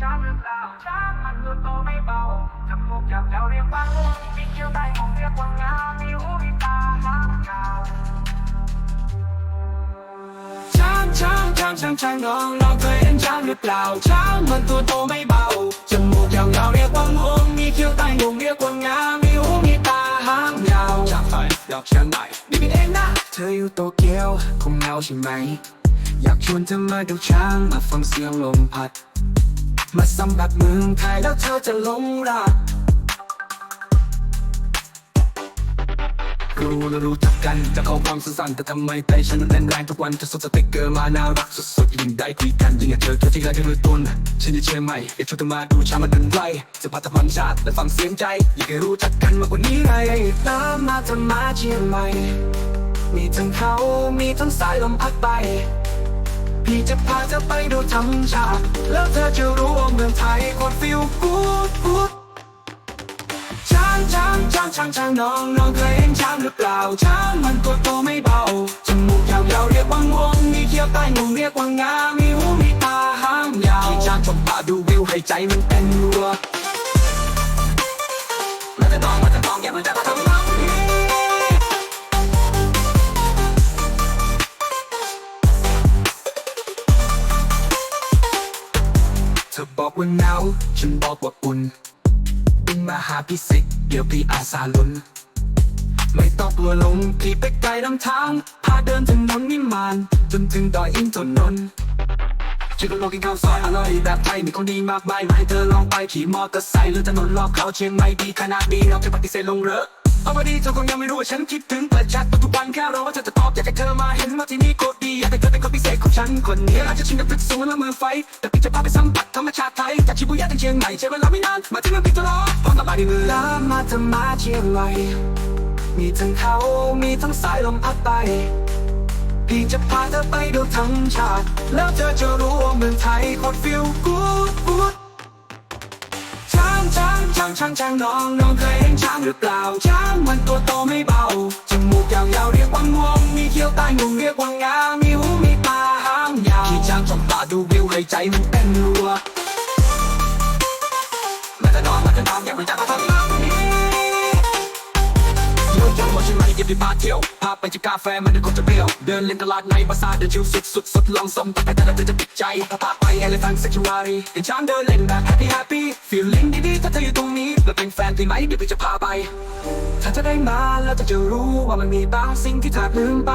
ช้างหรือเปล่าช้างมันตัวโตไม่เบาจมูกยาวๆเรียกว่างูมีคิ้วใต้หงเรียกว่างามีหูมีตาหางยาวช้างช้างช้างช้างช้างน้องน้องเคยเห็นช้างหรือเปล่าช้างมันตัวโตไม่เบาจมูกยาวๆเรียกว่างวงมีคิ้วใต้งวงเรียกว่างามีหูมีตาหางยาวช้างไทยดอกเชียงใหม่นี่เป็นเองนะเธออยู่โตเกียวคงเหงาใช่ไหมอยากชวนเธอมาดูช้างมาฟังเสียงลมพัด มาสัมผัสเมืองไทยแล้วเธอจะหลงรักรู้และรู้จักกันจะเข้าความสั้นแต่ทำไมใจฉันมันเล่นแรงทุกวันจะสดสติกเกอร์มาน่ารักสุดๆยิ่งได้คุยกันยิ่งอยากเจอเธอที่ไรที่มือต้นฉันจะเชื่อไหมอยากชวนเธอมาดูชามันเดินไกลจะพาเธอฟังชาติและฟังเสียงใจ อยากให้รู้จักกันมากกว่านี้ไงตามมาเธอมาเชียงใหม่มีทั้งเขา มีทั้งสายลมพัดไป พี่จะพาเธอไปดูธรรมชาติแล้วเธอจะรู้ว่าเมืองไทยโคตรฟิลกูดกูดช้างช้างช้างช้างช้างน้องน้องเคยเห็นช้างหรือเปล่าช้างมันตัวโตไม่เบาจมูกยาวๆเรียกว่างวงมีเขี้ยวใต้งวงเรียกว่างามีหูมีตาหางยาวขี่ช้างชมป่าดูวิวให้ใจมันเต้นรัวมันจะต้องมันจะต้องอย่ามันจะทำเบอกว่าหนาวฉันบอกว่าอุ่นบินมาหาพี่สิเดี๋ยวพี่อาสาลุนไม่ต้องกลัวลงพี่ไปไกลลำทาง พาเดินถนนนิมานจนถึงดอยอินทนนท์ชื่อก็โลกินข้าวซอยอร่อยแบบไทยมีของดีมากมายมาให้เธอลองไปขี่มอเตอร์ไซค์หรือถนนรอบเขาเชียงใหม่ดีขนาดนี้เราจะปฏิเสธลงเหรอเอามาดีเธอคงยังไม่รู้ว่าฉันคิดถึงเปิดแชททุกวันแค่รอว่าเธอจะตอบอยากให้เธอมาเห็นว่าที่นี่โคตรดี ฉันคนนี้อาจจะชินกับตึกสูงและมือไฟ แต่พี่จะพาไปสัมผัสธรรมชาติไทย จากชิบูย่าถึงเชียงใหม่ใช้เวลาไม่นาน มาถึงเมืองพิจิตรพร้อมกับลายในมือลามาเธอมาเชียงใหม่มีทั้งเขา มีทั้งสายลมพัดไป พี่จะพาเธอไปดูธรรมชาติ แล้วเธอจะรู้ว่าเมืองไทยโคตรฟิลกูดกูดช้างช้างช้างช้างช้างน้องน้องเคยเห็นช้างหรือเปล่า ช้างมันตัวโตไม่เบา จมูกยาวๆเรียกว่างวง มีเขี้ยวใต้งวงเรียกว่างามีาวขี่ช้างชมป่าดูวิวให้ใจมันเต้นรัวมันจะนอนมันจะนอนอย่างมันจะทำเรานี้โยนจนหมดใช่ไหมเก็บไปพาเที่ยวพาไปจิบกาแฟมันเดินคงจะเปรี้ยว เดินเล่นตลาดในปราสาเดินชิวสุดสุดสุดลองสมแต่แต่ละเธอจะติดใจพาไปเอเลฟังเซ็กชวารีเห็นช้างเดินเล่นแบบ happy happy feeling ดีๆถ้าเธออยู่ตรงนี้เราเป็นแฟนได้ไหมเดี๋ยวพี่จะพาไป ถ้าเธอได้มาแล้วเธอจะรู้ว่ามันมีบางสิ่งที่เธอลืมไป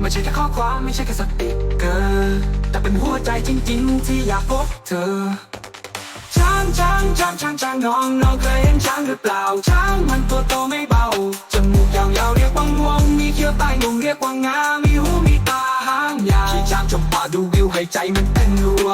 ไม่ใช่แค่ข้อความไม่ใช่แค่สติกเกอร์แต่เป็นหัวใจจริงๆ ที่อยากพบเธอช้างช้างช้างช้างช้างน้องน้องเคยเห็นช้างหรือเปล่าช้างมันตัวโตไม่เบาจมูกยาวๆเรียกว่างวงมีเขี้ยวใต้งวงเรียกว่างามีหูมีตาหางยาวขี่ช้างชมป่าดูวิวให้ใจมันเต้นรัว